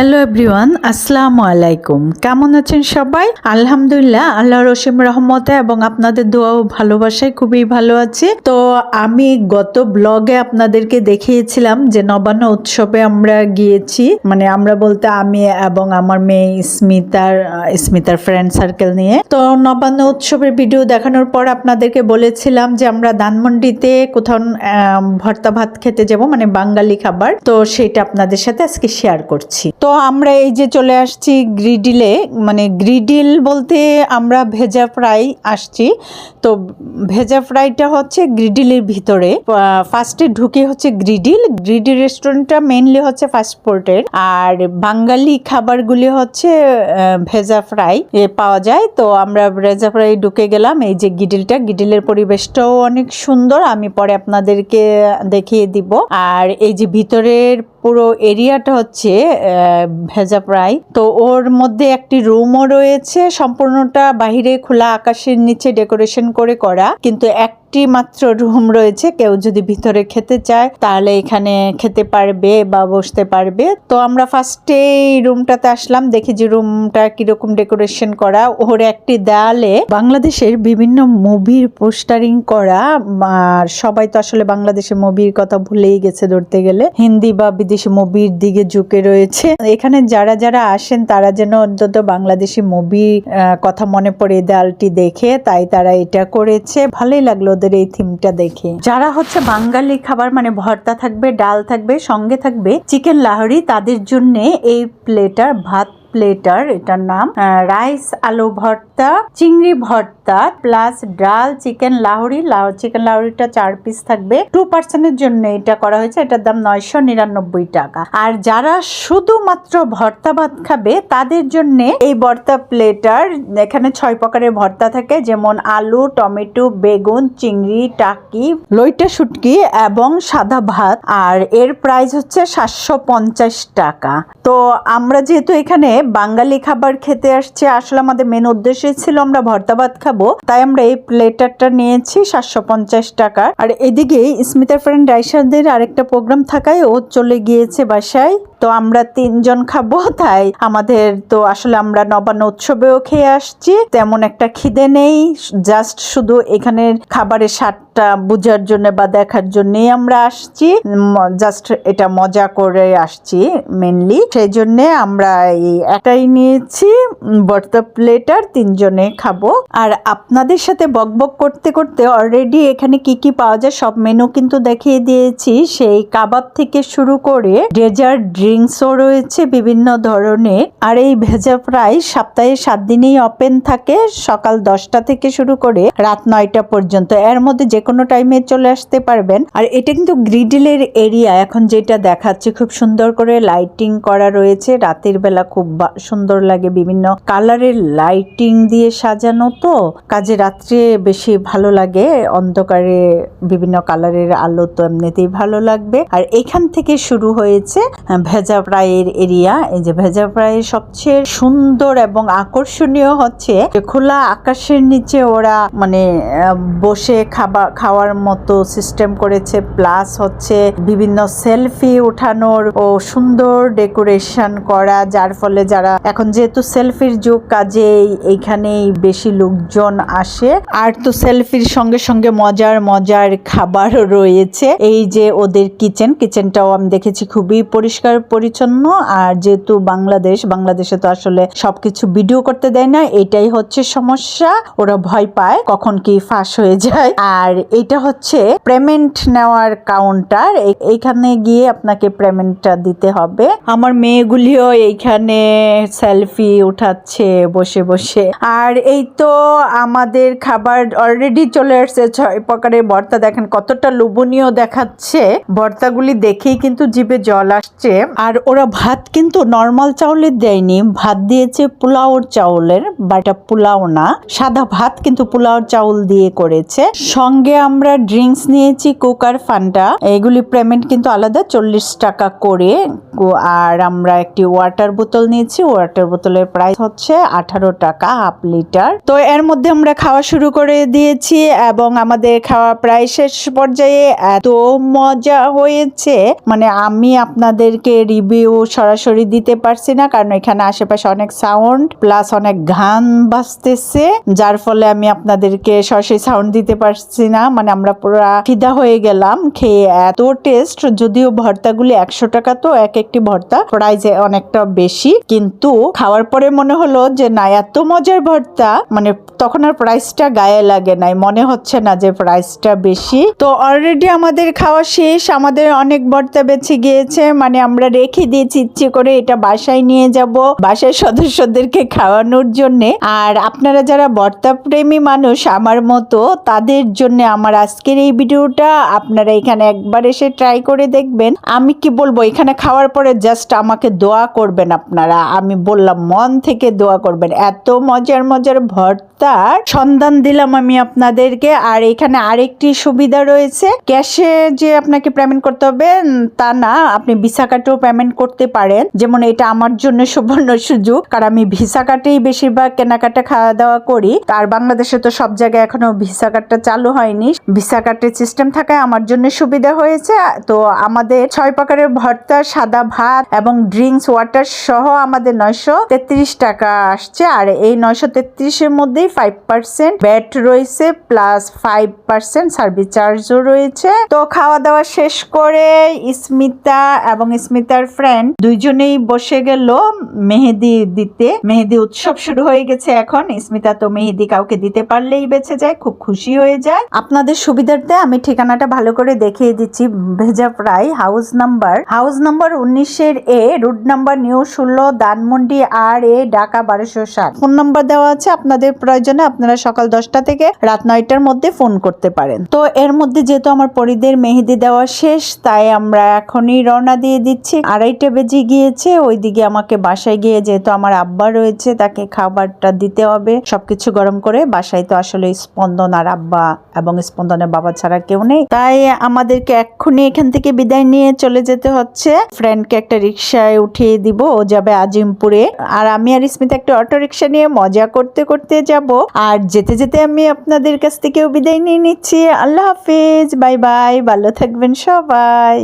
Hello everyone আসসালামু আলাইকুম কেমন আছেন সবাই? আলহামদুলিল্লাহ আল্লাহ রসিম রহমতে এবং আপনাদের দোয়া ও ভালোবাসায় খুবই ভালো আছে। তো আমি গত ব্লগে আপনাদেরকে দেখিয়েছিলাম যে নবান্ন উৎসবে আমরা গিয়েছি। মানে আমরা বলতে আমি এবং আমার মেয়ে স্মিতার স্মিতার ফ্রেন্ড সার্কেল নিয়ে। তো নবান্ন উৎসবের ভিডিও দেখানোর পর আপনাদেরকে বলেছিলাম যে আমরা ধানমন্ডিতে কোথাও ভর্তা ভাত খেতে যাব মানে বাঙালি খাবার। তো সেটা আপনাদের সাথে আজকে শেয়ার করছি। তো আমরা এই যে চলে আসছি গ্রিডিলে মানে গ্রিডিল বলতে আমরা ভেজা ফ্রাই আসছি। তো ভেজা ফ্রাইটা হচ্ছে গ্রিডিলের ভিতরে। ফার্স্টে ঢুকে হচ্ছে গ্রিডিল। গ্রিডিল রেস্টুরেন্টটা মেনলি হচ্ছে ফাস্ট ফুডের আর বাঙালি খাবারগুলি হচ্ছে ভেজা ফ্রাই এ পাওয়া যায়। তো আমরা ভেজা ফ্রাই ঢুকে গেলাম। এই যে গ্রিডিলটা, গ্রিডিলের পরিবেশটাও অনেক সুন্দর। আমি পরে আপনাদেরকে দেখিয়ে দিব। আর এই যে ভিতরের পুরো এরিয়াটা হচ্ছে ভেজা প্রায় তো ওর মধ্যে একটি রুমও রয়েছে, সম্পূর্ণটা বাহিরে খোলা আকাশের নিচে ডেকোরেশন করে করা। কিন্তু একটি মাত্র রুম রয়েছে, কেউ যদি ভিতরে খেতে চায় তাহলে এখানে খেতে পারবে বা বসতে পারবে। তো আমরা ফার্স্টে এই রুমটাতে আসলাম, দেখি যে রুমটা কীরকম ডেকোরেশন করা। ওর একটি দেয়ালে বাংলাদেশের বিভিন্ন মুভির পোস্টারিং করা, আর সবাই তো আসলে বাংলাদেশের মুভির কথা ভুলেই গেছে ধরতে গেলে। হিন্দি বা বিদেশি মুভির দিকে ঝুঁকে রয়েছে। এখানে যারা যারা আসেন তারা যেন অন্তত বাংলাদেশি মুভি কথা মনে পড়ে দেয়ালটি দেখে, তাই তারা এটা করেছে। ভালোই লাগল ওদের এই থিমটা দেখে। যারা হচ্ছে বাঙালি খাবার মানে ভর্তা থাকবে, ডাল থাকবে, সঙ্গে থাকবে চিকেন লাহরি তাদের জন্য এই প্লেটার ভাত প্লেটার এটার নাম রাইস আলু ভর্তা, চিংড়ি ভর্তা প্লাস ডাল চিকেন লাহরি চিকেন লাহরিটা চার পিস থাকবে। টু পার্সেন্টের জন্য এটা করা হয়েছে, এটার দাম নয়শো নিরানব্বই টাকা। আর যারা শুধুমাত্র ভর্তা ভাত খাবে, তাদের জন্য এই ভর্তা প্লেটার এখানে ছয় প্রকারের ভর্তা থাকে, যেমন আলু, টমেটো, বেগুন, চিংড়ি, টাকি, লইটা শুটকি এবং সাদা ভাত। আর এর প্রাইস হচ্ছে সাতশো পঞ্চাশ টাকা। তো আমরা যেহেতু এখানে বাঙালি খাবার খেতে আসছে। আসলে আমাদের মেন উদ্দেশ্য ছিল আমরা ভর্তা ভাত খাব। তাই আমরা এই প্লেটারটা নিয়েছি সাতশো পঞ্চাশ টাকার। আর এদিকে স্মিতার ফ্রেন্ড রাইসারদের আরেকটা প্রোগ্রাম থাকায় ও চলে গিয়েছে বাসায়। তো আমরা তিনজন খাব, তাই আমাদের তো আসলে আমরা নবান্ন উৎসবেও খেয়ে আসছি। তেমন একটা খিদে নেই, জাস্ট শুধু এখানের খাবারের স্বাদটা বোঝার জন্য বা দেখার জন্যই আমরা আসছি। জাস্ট এটা মজা করে আসছি মেনলি সেই জন্যে আমরা এই একটাই নিয়েছি বর্তা প্লেটার, তিনজনে খাব। আর আপনাদের সাথে বকবক করতে করতে অলরেডি এখানে কি কি পাওয়া যায় সব মেনু কিন্তু দেখিয়ে দিয়েছি। সেই কাবাব থেকে শুরু করে ডেজার্ট ড্রিঙ্কসও রয়েছে বিভিন্ন ধরনের। আর এই ভেজা ফ্রাই সপ্তাহে সাত দিনেই ওপেন থাকে, সকাল দশটা থেকে শুরু করে রাত নয়টা পর্যন্ত। এর মধ্যে যে কোনো টাইমে চলে আসতে পারবেন। আর এটা কিন্তু গ্রিডিলের এরিয়া এখন যেটা দেখাচ্ছে খুব সুন্দর করে লাইটিং করা রয়েছে। রাতের বেলা খুব সুন্দর লাগে বিভিন্ন কালারের লাইটিং দিয়ে সাজানো তো, কাজে রাত্রে বেশি ভালো লাগে। অন্ধকারে বিভিন্ন কালারের আলো তো এমনিতেই ভালো লাগবে। আর এখান থেকে শুরু হয়েছে ভেজা ফ্রাইয়ের এরিয়া। এই যে ভেজা ফ্রাইয়ের সবচেয়ে সুন্দর এবং আকর্ষণীয় হচ্ছে খোলা আকাশের নিচে ওরা মানে বসে খাবার, খাওয়ার মতো সিস্টেম করেছে। প্লাস হচ্ছে বিভিন্ন সেলফি উঠানোর ও সুন্দর ডেকোরেশন করা, যার ফলে যারা এখন যেহেতু সেলফির যুগ কাজে এইখানেই বেশি লোকজন আসে। আর তো সেলফির সঙ্গে সঙ্গে মজার মজার খাবারও রয়েছে। এই যে ওদের কিচেন কিচেনটাও আমি দেখেছি খুবই পরিষ্কার পরিচ্ছন্ন। আর যেহেতু বাংলাদেশ, বাংলাদেশে তো আসলে সবকিছু ভিডিও করতে দেয় না, এটাই হচ্ছে সমস্যা। ওরা ভয় পায় কখন কি ফাঁস হয়ে যায়। আর এটা হচ্ছে পেমেন্ট নেওয়ার কাউন্টার। এইখানে গিয়ে আপনাকে পেমেন্টটা দিতে হবে। আমার মেয়েগুলিও এইখানে সেলফি উঠাচ্ছে বসে বসে। আর এই তো আমাদের খাবার অলরেডি চলে আসছে। ছয় প্রকারের ভর্তা। দেখেন কতটা লোভনীয় দেখাচ্ছে। ভর্তাগুলি দেখেই কিন্তু জিভে জল আসছে। আর ওরা ভাত কিন্তু নর্মাল চাউলের দেয়নি। ভাত দিয়েছে পোলাওর চাউলের বা এটা পোলাও না। সাদা ভাত কিন্তু পোলাওর চাউল দিয়ে করেছে। সঙ্গে আমরা ড্রিঙ্কস নিয়েছি কোকার ফান্টা এগুলি পেমেন্ট কিন্তু আলাদা, চল্লিশ টাকা করে। আর আমরা একটি ওয়াটার বোতল নিয়েছি। ওয়াটার বোতলের প্রাইস হচ্ছে আঠারো টাকা হাফ লিটার তো এর মধ্যে আমরা খাওয়া শুরু করে দিয়েছি এবং আমাদের খাওয়া প্রায় শেষ পর্যায়ে এত মজা হয়েছে। মানে আমি আপনাদেরকে রিভিউ সরাসরি দিতে পারছি না, কারণ এখানে আশেপাশে অনেক সাউন্ড প্লাস অনেক গান বাজতেছে, যার ফলে আমি আপনাদেরকে সরাসরি সাউন্ড দিতে পারছি না। মানে আমরা পুরো ফিদা হয়ে গেলাম, খেয়ে এত টেস্ট যদিও ভর্তাগুলি একশো টাকা তো এক একটি ভর্তা প্রাইস অনেকটা বেশি। কিন্তু খাওয়ার পরে মনে হলো যে না, এত মজার ভর্তা মানে তখন আর প্রাইসটা গায়ে লাগে নাই, মনে হচ্ছে না যে প্রাইসটা বেশি। তো অলরেডি আমাদের খাওয়া শেষ, আমাদের অনেক ভর্তা বেছে গিয়েছে মানে আমরা রেখে দিয়েছি, ইচ্ছে করে এটা বাসায় নিয়ে যাব বাসায় সদস্যদেরকে খাওয়ানোর জন্য। আর আপনারা যারা ভর্তা প্রেমী মানুষ আমার মতো, তাদের জন্য আমার আজকের এই ভিডিওটা, আপনারা এখানে একবার এসে ট্রাই করে দেখবেন। আমি কি বলব, এখানে খাওয়ার পরে জাস্ট আমাকে দোয়া করবেন আপনারা। আমি বললাম, মন থেকে দোয়া করবেন। এত মজার মজার ভর্তার সন্ধান দিলাম আমি আপনাদেরকে। আর এখানে আরেকটি সুবিধা রয়েছে ক্যাশে যে আপনাকে পেমেন্ট করতে হবে, তা না, আপনি কার্ডেও পেমেন্ট করতে পারেন। যেমন এটা আমার জন্য সুবর্ণ সুযোগ। কারণ আমি ভিসা কার্ডেই বেশিরভাগ কেনাকাটা খাওয়া দাওয়া করি। আর বাংলাদেশে তো সব জায়গায় এখনও ভিসা কার্ডটা চালু হয়নি। ভিসা কার্ডের সিস্টেম থাকায় আমার জন্য সুবিধা হয়েছে। তো আমাদের ছয় প্রকারের ভর্তা, সাদা ভাত এবং ড্রিঙ্কস ওয়াটার সহ আমাদের নয়শো তেত্রিশ টাকা আসছে। আর এই নয়শো তেত্রিশের মধ্যেই ফাইভ পার্সেন্ট ব্যাট রয়েছে প্লাস ফাইভ পার্সেন্ট সার্ভিস চার্জও রয়েছে। তো খাওয়া দাওয়া শেষ করে স্মিতা এবং স্মিতার ফ্রেন্ড দুইজনেই বসে গেল মেহেদি দিতে। মেহেদি উৎসব শুরু হয়ে গেছে এখন। স্মিতা তো মেহেদি কাউকে দিতে পারলেই বেঁচে যায়, খুব খুশি হয়ে যায়। আপনাদের সুবিধার্থে আমি ঠিকানাটা ভালো করে দেখিয়ে দিচ্ছি, Bheja fry house number house number উনিশের এ রুট নাম্বার নিউ ষোলো দানমন্ডি আর এ, ঢাকা বারোশো ষাট। ফোন নাম্বার দেওয়া আছে আপনাদের প্রয়োজনে, আপনারা সকাল দশটা থেকে রাত নয়টার মধ্যে ফোন করতে পারেন। তো এর মধ্যে যেহেতু আমার পরিদের মেহেদি দেওয়া শেষ, তাই আমরা এখনই রওনা দিয়ে দিচ্ছি। আড়াইটা বেজে গিয়েছে, ওইদিকে আমাকে বাসায় গিয়ে যেহেতু আমার আব্বা রয়েছে, তাকে খাবারটা দিতে হবে। সবকিছু গরম করে বাসায় তো আসলে স্পন্দন আর আব্বা এবং স্পন্দনের বাবা ছাড়া কেউ নেই। তাই আমাদেরকে এক্ষুনি এখান থেকে বিদায় নিয়ে চলে যেতে হচ্ছে। ফ্রেন্ডকে একটা রিক্সায় উঠিয়ে দিব, ও যাবে আজিমপুরে। আর আমি আর স্মিতা একটা অটো রিক্সা নিয়ে মজা করতে করতে যাব। আর যেতে যেতে আমি আপনাদের কাছ থেকেও বিদায় নিয়ে নিচ্ছি। আল্লাহ হাফিজ, বাই বাই, ভালো থাকবেন সবাই।